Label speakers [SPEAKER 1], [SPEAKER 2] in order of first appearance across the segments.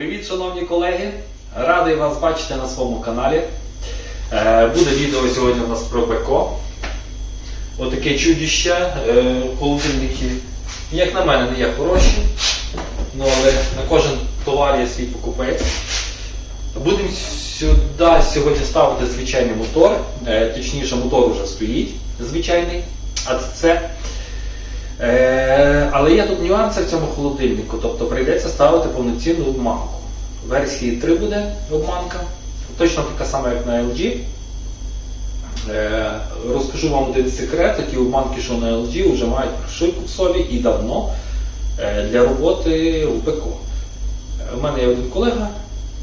[SPEAKER 1] Привіт, шановні колеги! Радий вас бачити на своєму каналі. Е, Буде відео сьогодні у нас про БКО. Отаке чудіще. Е, Холодильники, як на мене, не є хороші. Ну, але на кожен товар є свій покупець. Будемо сюди сьогодні ставити звичайний мотор. Е, Точніше, мотор вже стоїть звичайний АЦЦ. Е, але є тут нюанси в цьому холодильнику, тобто прийдеться ставити повноцінну обманку. Версії 3 буде обманка, точно така сама, як на LG. Е, розкажу вам один секрет, ті обманки, що на LG вже мають прошивку в собі і давно е, для роботи в. Е, У мене є один колега,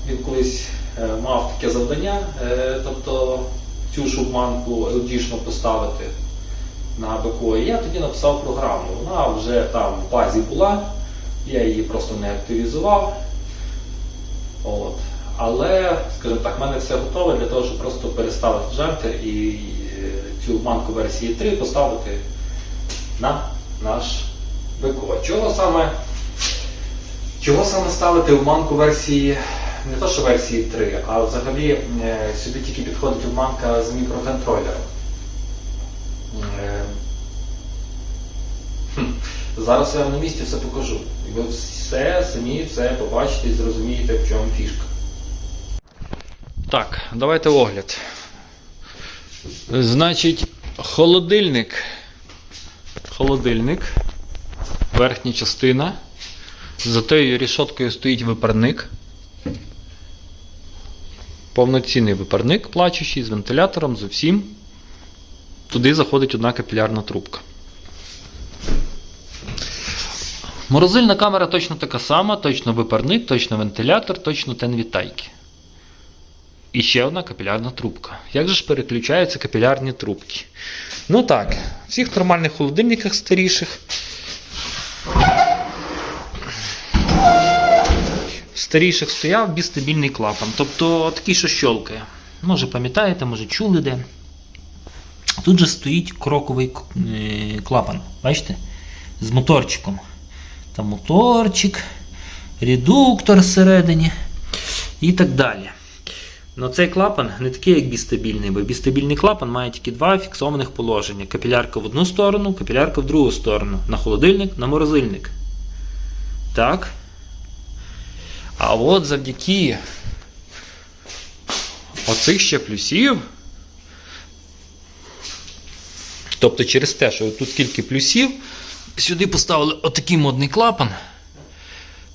[SPEAKER 1] він колись е, мав таке завдання, е, тобто цю ж обманку LG-шну поставити на БКО. І я тоді написав програму. Вона вже там в базі була, я її просто не активізував. От. Але, скажімо так, в мене все готове для того, щоб просто переставити джемпер і е, цю обманку версії 3 поставити на наш БКО. Чого саме, чого саме ставити обманку версії, не то що версії 3, а взагалі е, сюди тільки підходить обманка з мікроконтролером. Е, Зараз я вам на місці все покажу. І ви все самі все побачите і зрозумієте, в чому фішка. Так, давайте огляд. Значить, холодильник. Холодильник. Верхня частина. За тією рішоткою стоїть випарник. Повноцінний випарник, плачущий з вентилятором, з усім. Туди заходить одна капілярна трубка. Морозильна камера точно така сама, точно випарник, точно вентилятор, точно тенвітайки. І ще одна капілярна трубка. Як же ж переключаються капілярні трубки? Ну так, в всіх нормальних холодильниках старіших. В старіших стояв бістабільний клапан. Тобто такий, що щолкає. Може пам'ятаєте, може чули де. Тут же стоїть кроковий е, клапан. Бачите? З моторчиком. Там моторчик, редуктор всередині і так далі. Но цей клапан не такий, як бістабільний, бо бістабільний клапан має тільки два фіксованих положення: капілярка в одну сторону, капілярка в другу сторону. На холодильник, на морозильник. Так. А от завдяки оцих ще плюсів. Тобто через те, що тут скільки плюсів, сюди поставили отакий модний клапан.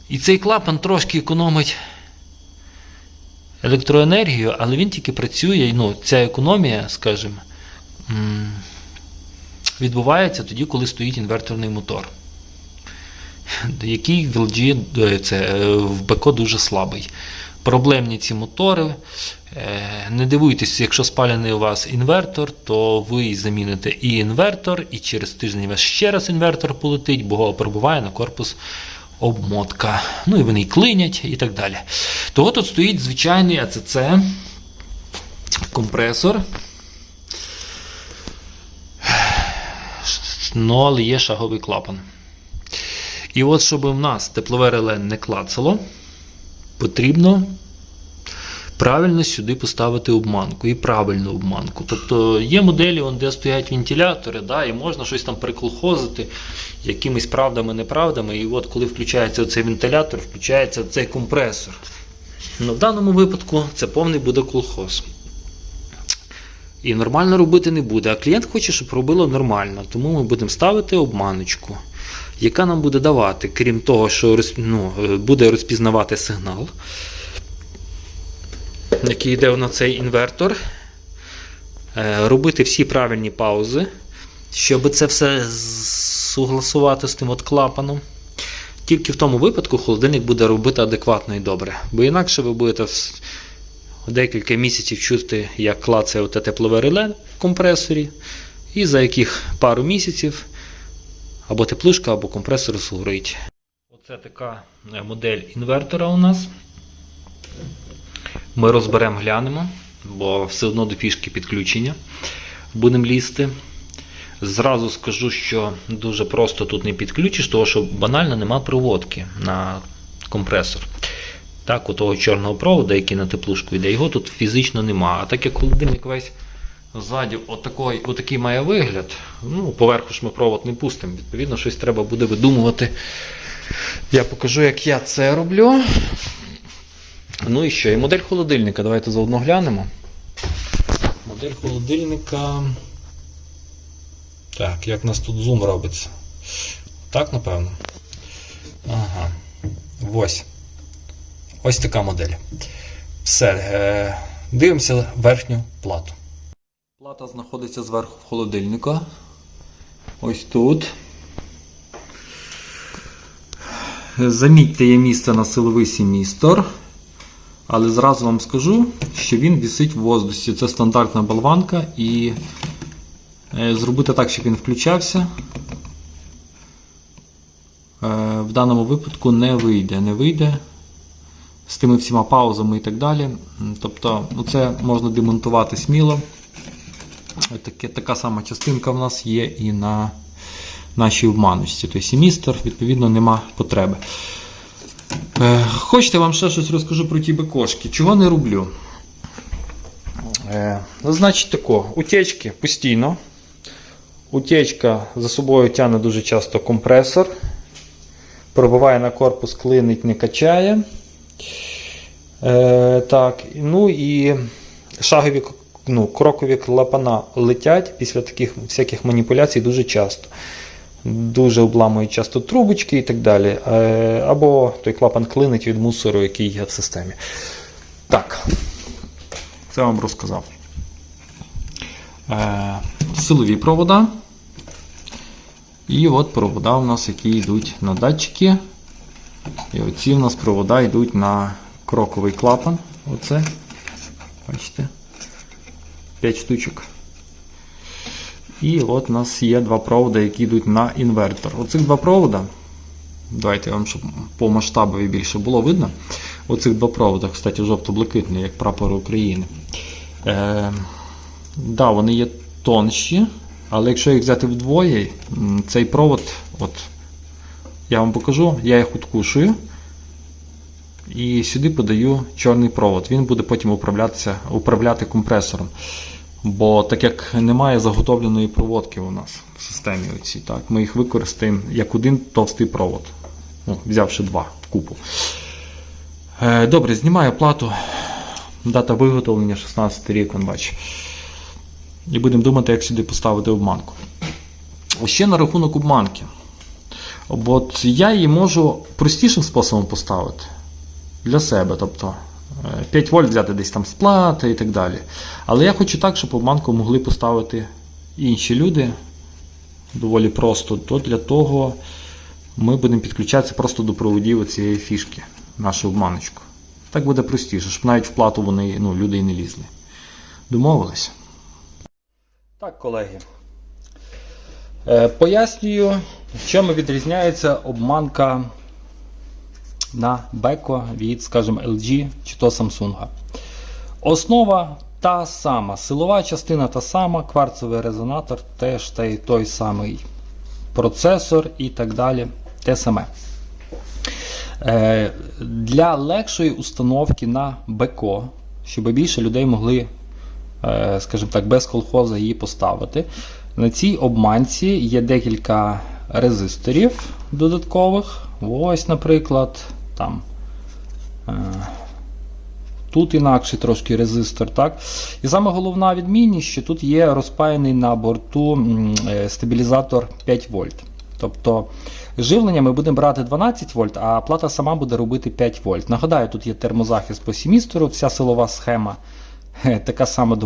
[SPEAKER 1] І цей клапан трошки економить електроенергію, але він тільки працює, ну, ця економія, скажімо, відбувається тоді, коли стоїть інверторний мотор. Який в LG е, це, е, в БК дуже слабий. Проблемні ці мотори. Е, Не дивуйтесь, якщо спалений у вас інвертор, то ви заміните і інвертор, і через тиждень у вас ще раз інвертор полетить, бо пробуває на корпус обмотка. Ну і вони й клинять і так далі. Того тут стоїть звичайний АЦЦ компресор. Ну, але є шаговий клапан. І от, щоб в нас теплове реле не клацало, потрібно правильно сюди поставити обманку і правильну обманку. Тобто є моделі, де стоять вентилятори, да, і можна щось там приколхозити якимись правдами, неправдами. І от коли включається цей вентилятор, включається цей компресор. Ну, в даному випадку це повний буде колхоз. І нормально робити не буде. А клієнт хоче, щоб робило нормально. Тому ми будемо ставити обманочку, яка нам буде давати, крім того, що ну, е, буде розпізнавати сигнал, який йде на цей інвертор. Е, Робити всі правильні паузи, щоб це все согласувати з тим от клапаном. Тільки в тому випадку холодильник буде робити адекватно і добре. Бо інакше ви будете декілька місяців чути, як клацає оте теплове реле в компресорі, і за яких пару місяців або теплушка, або компресор згорить. Оце така е, модель інвертора у нас. Ми розберемо, глянемо, бо все одно до фішки підключення будемо лізти. Зразу скажу, що дуже просто тут не підключиш, тому що банально нема проводки на компресор. Так, у того чорного проводу, який на теплушку йде, його тут фізично нема. А так як холодильник весь ззаді отакий, отакий має вигляд, ну, поверху ж ми провод не пустимо. Відповідно, щось треба буде видумувати. Я покажу, як я це роблю. Ну і що? І модель холодильника. Давайте заодно глянемо. Модель холодильника. Так, як у нас тут зум робиться? Так, напевно. Ага. Ось. Ось така модель. Все. Е, дивимося верхню плату. Плата знаходиться зверху в холодильнику. Ось тут. Замітьте, є місце на силовий семістр. Але зразу вам скажу, що він висить в воздусі. Це стандартна болванка і е, зробити так, щоб він включався. е, В даному випадку не вийде. Не вийде з тими всіма паузами і так далі. Тобто, ну, це можна демонтувати сміло. Таке, така сама частинка в нас є і на нашій обманочці. Тобто семістр, відповідно, нема потреби. Е, Хочете, вам ще щось розкажу про ті бекошки. Чого не роблю? Е, ну, значить тако, утечки постійно. Утечка за собою тягне дуже часто компресор. Пробиває на корпус, клинить, не качає. Е, так, ну і шагові ну, крокові клапана летять після таких всяких маніпуляцій дуже часто. Дуже обламують часто трубочки і так далі. Е, Або той клапан клинить від мусору, який є в системі. Так, це вам розказав. Е, Силові провода. І от провода у нас, які йдуть на датчики. І оці у нас провода йдуть на кроковий клапан. Оце. Бачите? 5 штучок. І от у нас є два провода, які йдуть на інвертор. Оцих два провода. Давайте вам, щоб по масштабові більше було видно. Оцих два провода, кстати, жовто-блакитні, як прапор України. Е, да, вони є тонші, але якщо їх взяти вдвоє, цей провод, от, я вам покажу, я їх откушую. І сюди подаю чорний провод. Він буде потім управлятися, управляти компресором. Бо так як немає заготовленої проводки у нас в системі, оці, так, ми їх використаємо як один товстий провод, ну, взявши два в купу. Е, добре, знімаю плату. Дата виготовлення 16 рік, він бачить. І будемо думати, як сюди поставити обманку. Ще на рахунок обманки. От я її можу простішим способом поставити для себе. Тобто е, 5 вольт взяти десь там з плати і так далі. Але я хочу так, щоб обманку могли поставити інші люди доволі просто. То для того ми будемо підключатися просто до проводів цієї фішки, нашу обманочку. Так буде простіше, щоб навіть в плату вони, ну, люди і не лізли. Домовились? Так, колеги. Е, пояснюю, чим відрізняється обманка на Beko від, скажімо, LG чи то Samsung. Основа та сама, силова частина та сама, кварцевий резонатор теж той, той самий процесор і так далі. Те саме. Е, для легшої установки на БЕКО, щоб більше людей могли, е, скажімо так, без колхоза її поставити. На цій обманці є декілька резисторів додаткових. Ось, наприклад, там. е, Тут інакший трошки резистор, так? І саме головна відмінність, що тут є розпаяний на борту е, стабілізатор 5 вольт. Тобто живлення ми будемо брати 12 вольт, а плата сама буде робити 5 вольт. Нагадаю, тут є термозахист по семістору, вся силова схема е, така сама,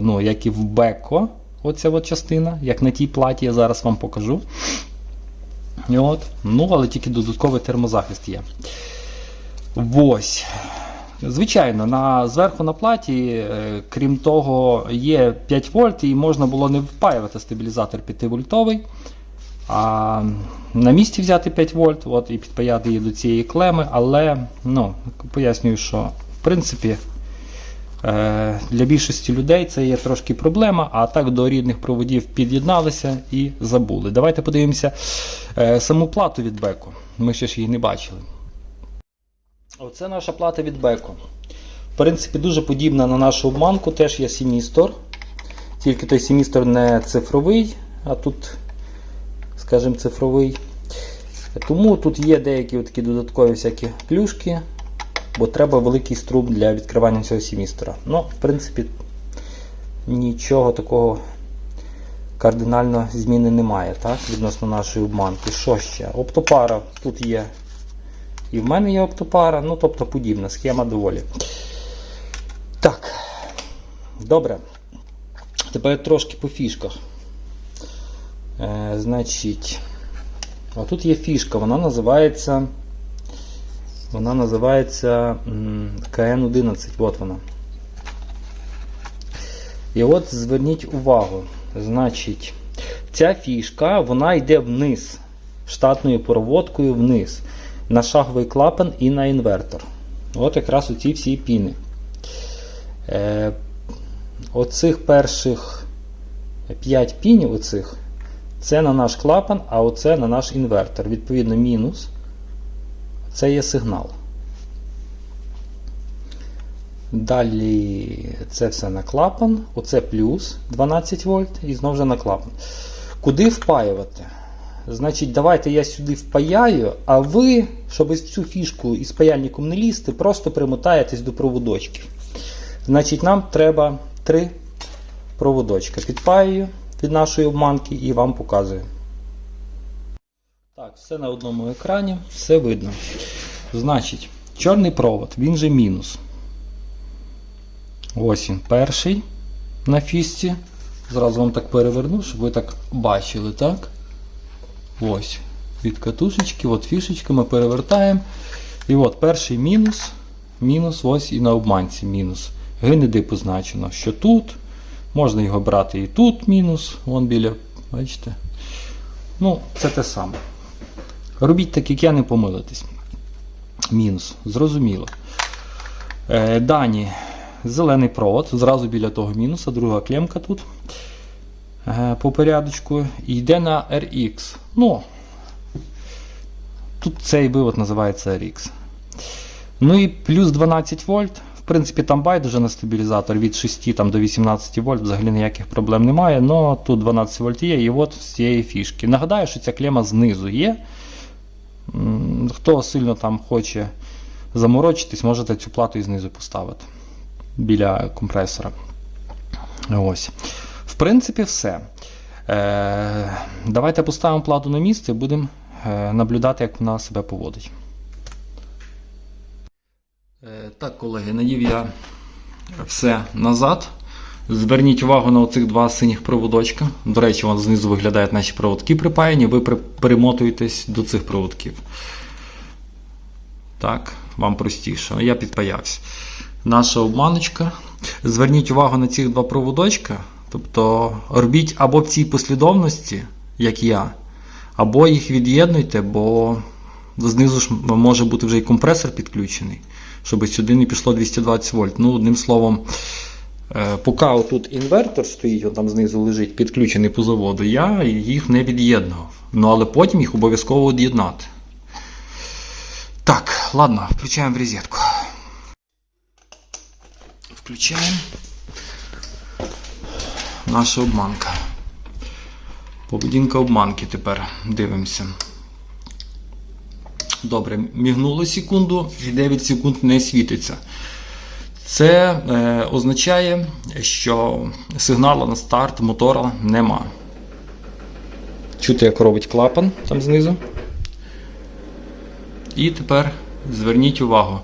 [SPEAKER 1] ну, як і в Беко. Оця от частина, як на тій платі, я зараз вам покажу. От. Ну, але тільки додатковий термозахист є. Ось. Звичайно, на, зверху на платі, е, крім того, є 5 вольт і можна було не впаювати стабілізатор 5 вольтовий. А на місці взяти 5 вольт от, і підпаяти її до цієї клеми, але ну, пояснюю, що в принципі е, для більшості людей це є трошки проблема, а так до рідних проводів під'єдналися і забули. Давайте подивимося е, саму плату від Беку. Ми ще ж її не бачили.
[SPEAKER 2] Оце наша плата від Беко. В принципі, дуже подібна на нашу обманку, теж є семістор. Тільки той семістор не цифровий, а тут, скажімо, цифровий. Тому тут є деякі такі додаткові всякі плюшки, бо треба великий струм для відкривання цього семістора. Ну, в принципі, нічого такого кардинально зміни немає так, відносно нашої обманки. Що ще? Оптопара тут є. І в мене є оптопара, ну тобто подібна схема доволі. Так. Добре. Тепер трошки по фішках. Е, значить, а тут є фішка, вона називається. Вона називається КН11. От вона. І от зверніть увагу. Значить, ця фішка вона йде вниз, штатною проводкою вниз, на шаговий клапан і на інвертор. От якраз оці всі піни. Е, оцих перших 5 пінів, оцих, це на наш клапан, а оце на наш інвертор. Відповідно, мінус. Це є сигнал. Далі це все на клапан, оце плюс 12 вольт і знову ж на клапан. Куди впаювати? Значить, давайте я сюди впаяю, а ви, щоб із цю фішку із паяльником не лізти, просто примотаєтесь до проводочків. Значить, нам треба три проводочка. Підпаюю від нашої обманки і вам показую. Так, все на одному екрані, все видно. Значить, чорний провод, він же мінус. Ось він перший на фісті. Зразу вам так переверну, щоб ви так бачили, так? Ось. Від катушечки, от фішечки ми перевертаємо. І от перший мінус. Мінус, ось і на обманці мінус. ГНД позначено, що тут. Можна його брати і тут мінус. Вон біля, бачите? Ну, це те саме. Робіть так, як я не помилитесь. Мінус. Зрозуміло. Е, дані. Зелений провод, зразу біля того мінуса, друга клемка тут по порядочку. І йде на RX. Ну, тут цей вивод називається RX. Ну і плюс 12 вольт. В принципі, там байдуже на стабілізатор від 6 там, до 18 вольт, взагалі ніяких проблем немає. але тут 12 вольт є, і от з цієї фішки. Нагадаю, що ця клема знизу є. Хто сильно там хоче заморочитись, можете цю плату і знизу поставити біля компресора. Ось. В принципі, все. Е, давайте поставимо плату на місце і будемо е, наблюдати, як вона себе поводить. Е, так, колеги, наїв я все назад. Зверніть увагу на оцих два синіх проводочка. До речі, вон знизу виглядають наші проводки припаяні, ви перемотуєтесь до цих проводків. Так, вам простіше. Я підпаявся. Наша обманочка. Зверніть увагу на ці два проводочка. Тобто робіть або в цій послідовності, як я, або їх від'єднуйте, бо знизу ж може бути вже і компресор підключений, щоб сюди не пішло 220 вольт. Ну, одним словом, е, поки отут інвертор стоїть, там знизу лежить, підключений по заводу, я їх не від'єднував. Ну, але потім їх обов'язково від'єднати. Так, ладно, включаємо в розетку. Включаємо. Наша обманка. Поведінка обманки тепер дивимося. Добре, мігнуло секунду і 9 секунд не світиться. Це е, означає, що сигналу на старт мотора нема. Чути, як робить клапан там знизу. І тепер зверніть увагу: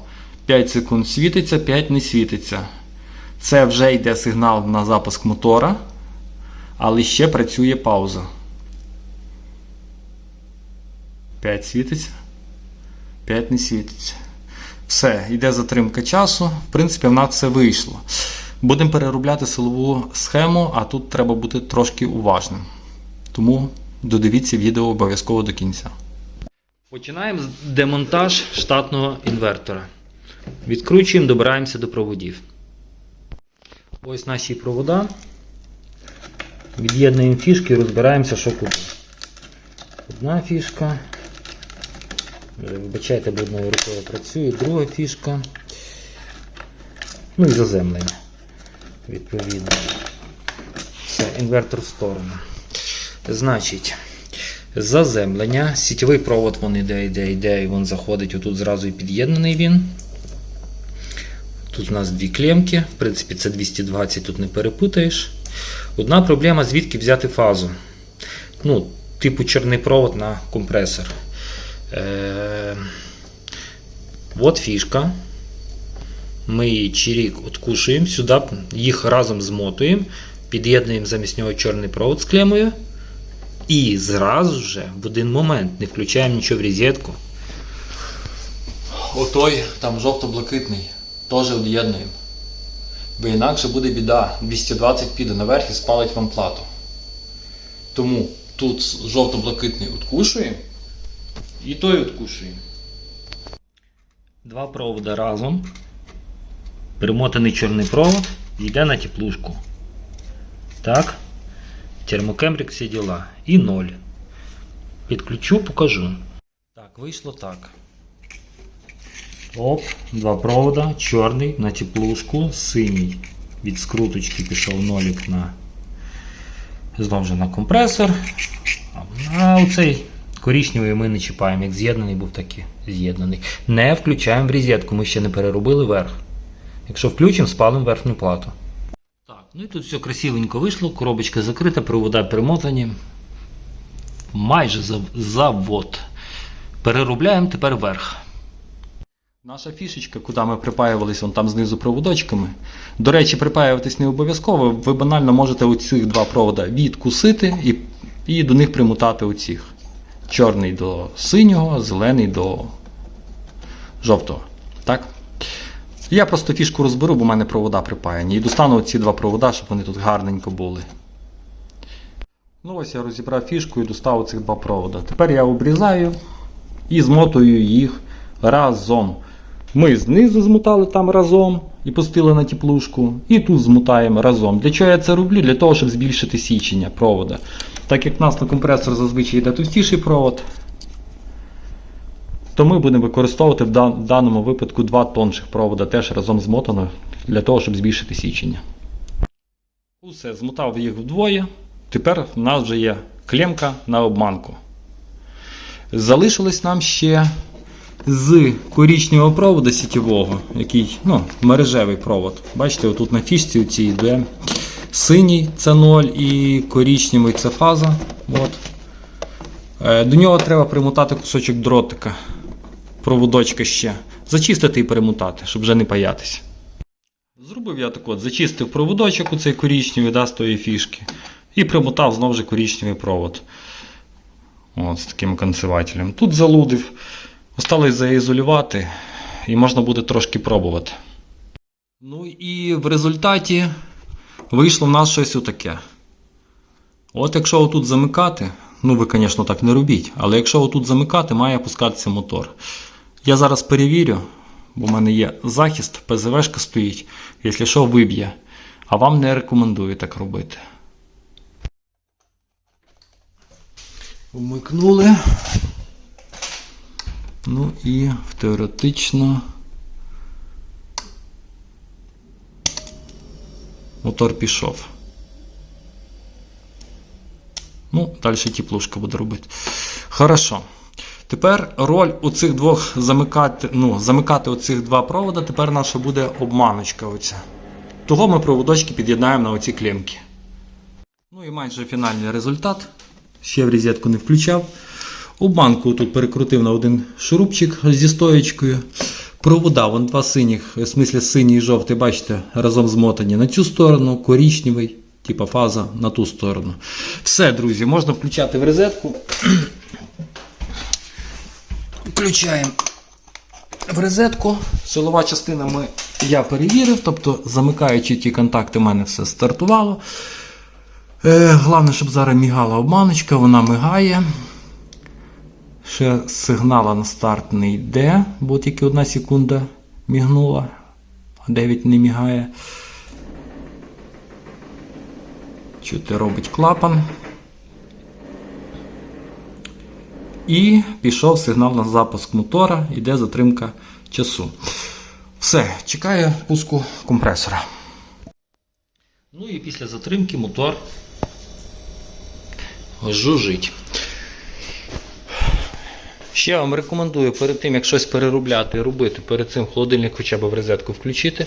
[SPEAKER 2] 5 секунд світиться, 5 не світиться. Це вже йде сигнал на запуск мотора, але ще працює пауза. 5 світиться, 5 не світиться. Все, йде затримка часу. В принципі, в нас все вийшло. Будемо переробляти силову схему, а тут треба бути трошки уважним. Тому додивіться відео обов'язково до кінця. Починаємо з демонтаж штатного інвертора. Відкручуємо, добираємося до проводів. Ось наші провода. Від'єднуємо фішки і розбираємося, що куди. Одна фішка, Вибачайте, бо одною рукою працює. Друга фішка. Ну і заземлення. Відповідно. Все, інвертор в сторону. Значить, заземлення. Сітєвий провод вон іде, йде, йде, і він заходить. Отут зразу і під'єднаний він. Тут у нас дві клемки. В принципі, це 220, тут не перепутаєш. Одна проблема, звідки взяти фазу. Ну, типу чорний провод на компресор. Е- от фішка. Ми її чирік откушуємо, сюди їх разом змотуємо, під'єднуємо замість нього чорний провод з клемою. І зразу же в один момент не включаємо нічого в розетку.
[SPEAKER 3] Отой там жовто-блакитний теж від'єднуємо. Бо інакше буде біда. 220 піде наверх і спалить вам плату. Тому тут жовто-блакитний откушуємо і той откушуємо.
[SPEAKER 2] Два провода разом. Перемотаний чорний провод йде на теплушку. Так. Термокемрик всі діла. І ноль. Підключу, покажу. Так, вийшло так. Оп, два провода, чорний на теплушку, синій. Від скруточки пішов нолік на знову ж на компресор. А оцей коричневий ми не чіпаємо. Як з'єднаний був такий з'єднаний. Не включаємо в розетку, ми ще не переробили верх. Якщо включимо, спалимо верхню плату. Так, ну і тут все красивенько вийшло, коробочка закрита, провода перемотані. Майже завод. Переробляємо тепер верх.
[SPEAKER 4] Наша фішечка, куди ми припаювалися, вон там знизу проводочками. До речі, припаюватись не обов'язково. Ви банально можете оці два провода відкусити і, і до них примутати оцих. Чорний до синього, зелений до жовтого. Так? Я просто фішку розберу, бо в мене провода припаяні. І достану оці два провода, щоб вони тут гарненько були. Ну ось я розібрав фішку і достав цих два провода. Тепер я обрізаю і змотую їх разом. Ми знизу змотали там разом і пустили на теплушку, і тут змотаємо разом. Для чого я це роблю? Для того, щоб збільшити січення провода. Так як в нас на компресор зазвичай йде товстіший провод, то ми будемо використовувати в даному випадку два тонших провода, теж разом змотано, для того, щоб збільшити січення. Усе, змотав їх вдвоє. Тепер в нас вже є клемка на обманку. Залишилось нам ще з корічневого проводу сітєвого, який ну, мережевий провод. Бачите, отут на фішці цій йде синій це 0 і корічневий це фаза. От. Е, До нього треба примотати кусочок дротика, проводочка ще. Зачистити і перемотати, щоб вже не паятися. Зробив я так от, зачистив проводочок у цей корічневий да, з тої фішки. І примотав знову ж корічневий провод. От, з таким консервателем. Тут залудив. Осталось заізолювати і можна буде трошки пробувати. Ну і в результаті вийшло в нас щось отаке. От якщо отут замикати, ну ви, звісно, так не робіть, але якщо отут замикати, має опускатися мотор. Я зараз перевірю, бо в мене є захист, ПЗВшка стоїть, якщо що, виб'є. А вам не рекомендую так робити. Вмикнули. Ну і теоретично мотор пішов. Ну, далі теплушка буде робити. Хорошо. Тепер роль у цих двох замикати, ну, замикати оцих два провода, тепер наша буде обманочка. оця. Того ми проводочки під'єднаємо на оці клемки. Ну і майже фінальний результат. Ще в розетку не включав. Обманку тут перекрутив на один шурупчик зі стоєчкою. Провода, вон два синіх, в смислі синій і жовтий, бачите, разом змотані на цю сторону, корічневий, типа фаза на ту сторону. Все, друзі, можна включати в розетку. Включаємо в розетку. Силова частина ми, я перевірив, тобто замикаючи ті контакти, в мене все стартувало. Е, Головне, щоб зараз мігала обманочка, вона мигає. Ще сигнала на старт не йде, бо тільки одна секунда мігнула, а 9 не мігає. Чути робить клапан. І пішов сигнал на запуск мотора, іде затримка часу. Все, чекаю пуску компресора.
[SPEAKER 2] Ну і після затримки мотор жужить. Ще вам рекомендую перед тим, як щось переробляти і робити, перед цим холодильник хоча б в розетку включити.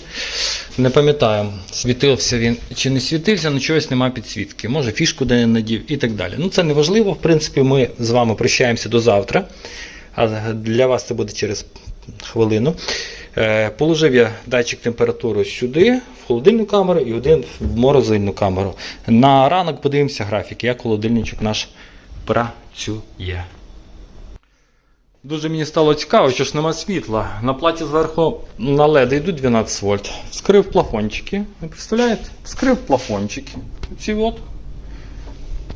[SPEAKER 2] Не пам'ятаю, світився він чи не світився, але чогось немає підсвітки. Може фішку де надів і так далі. Ну це не важливо. В принципі, ми з вами прощаємося до завтра. А для вас це буде через хвилину. Е, Положив я датчик температури сюди, в холодильну камеру і один в морозильну камеру. На ранок подивимося графік, як холодильничок наш працює.
[SPEAKER 4] Дуже мені стало цікаво, що ж нема світла. На платі зверху на LED йдуть 12 вольт. Вскрив плафончики. Ви представляєте? Вскрив плафончики. Ці от.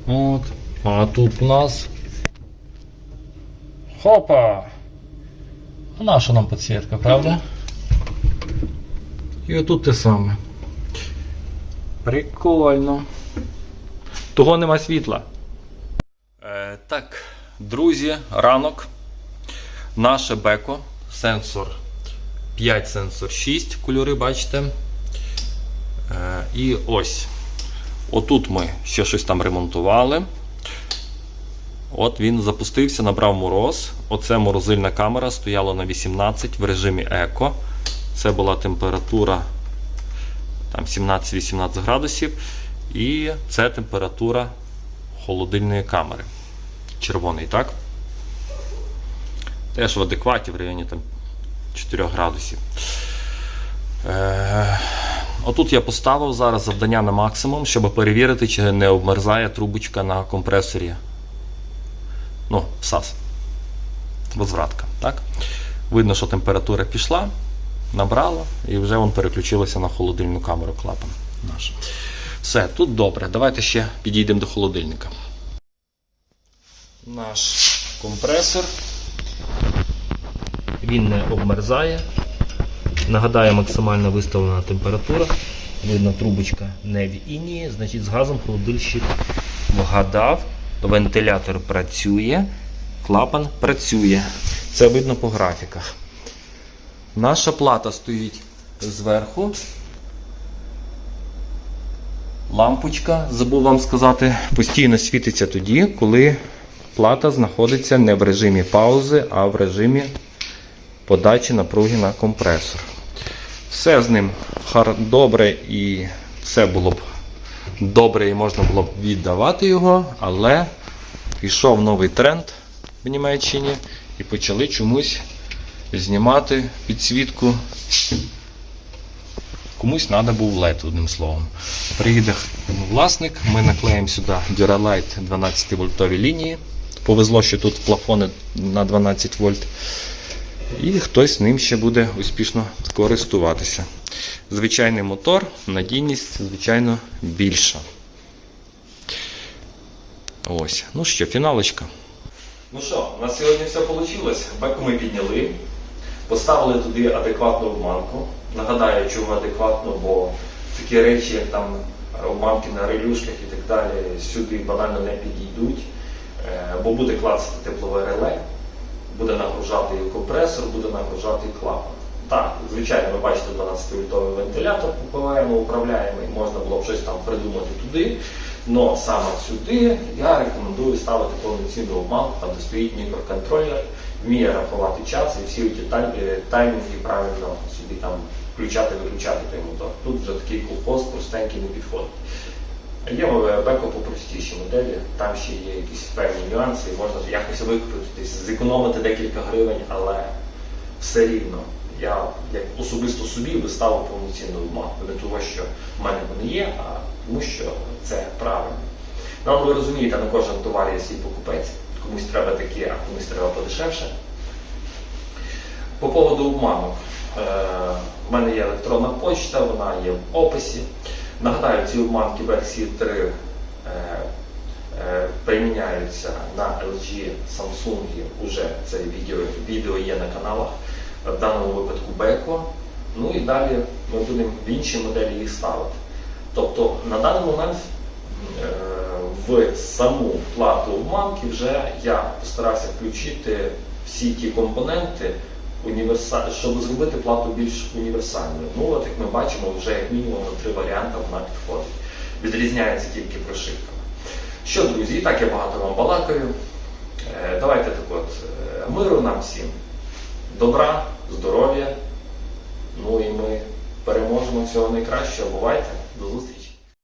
[SPEAKER 4] От. А тут у нас. Хопа! А наша нам підсвітка, правда? І отут те саме. Прикольно. Того нема світла. Е, так, друзі, ранок. Наше беко, сенсор 5, сенсор 6, кольори бачите. Е, і ось. Отут ми ще щось там ремонтували. От він запустився, набрав мороз. Оце морозильна камера стояла на 18 в режимі еко. Це була температура там 17-18 градусів. І це температура холодильної камери. Червоний, так? Теж в адекваті в районі там 4 градусів. Е, отут я поставив зараз завдання на максимум, щоб перевірити, чи не обмерзає трубочка на компресорі. Ну, САС. Возвратка. Так? Видно, що температура пішла, набрала, і вже він переключилося на холодильну камеру клапан наш. Все, тут добре. Давайте ще підійдемо до холодильника. Наш компресор.
[SPEAKER 2] Він не обмерзає. Нагадаю, максимально виставлена температура. Видно, трубочка не в інії, значить з газом холодильщик вгадав. Вентилятор працює, клапан працює. Це видно по графіках.
[SPEAKER 4] Наша плата стоїть зверху.
[SPEAKER 2] Лампочка, забув вам сказати, постійно світиться тоді, коли плата знаходиться не в режимі паузи, а в режимі подачі напруги на компресор. Все з ним добре і все було б добре і можна було б віддавати його, але пішов новий тренд в Німеччині і почали чомусь знімати підсвітку. Комусь треба був LED, одним словом. Приїде власник, ми наклеїмо сюди Duralight 12 вольтові лінії. Повезло, що тут плафони на 12 вольт. І хтось ним ще буде успішно користуватися. Звичайний мотор, надійність, звичайно, більша. Ось. Ну що, фіналочка.
[SPEAKER 1] Ну що, у нас сьогодні все вийшло. Беку ми підняли, поставили туди адекватну обманку. Нагадаю, чому адекватно, бо такі речі, як там обманки на релюшках і так далі, сюди банально не підійдуть, Е, бо буде клацати теплове реле, буде нагружати і компресор, буде нагружати і клапан. Так, звичайно, ви бачите 12-вольтовий вентилятор попиваємо, управляємо, і можна було б щось там придумати туди. Но саме сюди я рекомендую ставити повноцінну обманку, там де стоїть мікроконтролер, вміє рахувати час і всі ті таймінги правильно собі там включати-виключати той мотор. Тут вже такий колхоз простенький не підходить. Є беко по простішій моделі, там ще є якісь певні нюанси, можна якось викрутитись, зекономити декілька гривень, але все рівно я як особисто собі би повноцінну обманку. Не того, що в мене вони є, а тому що це правильно. Ну, ви розумієте, на кожен товар є свій покупець. Комусь треба таке, а комусь треба подешевше. По поводу обманок. Е, в мене є електронна почта, вона є в описі. Нагадаю, ці обманки версії 3 е, е, приміняються на LG, Samsung, уже це відео, відео є на каналах, в даному випадку Beko. Ну і далі ми будемо в інші моделі їх ставити. Тобто на даний момент е, в саму плату обманки вже я постарався включити всі ті компоненти, універса- щоб зробити плату більш універсальною. Ну от як ми бачимо, вже як мінімум на три варіанти вона підходить. Відрізняється тільки прошивка. Що, друзі, і так я багато вам балакаю. Е, Давайте так от, е, миру нам всім, добра, здоров'я. Ну і ми переможемо всього найкращого. Бувайте, до зустрічі.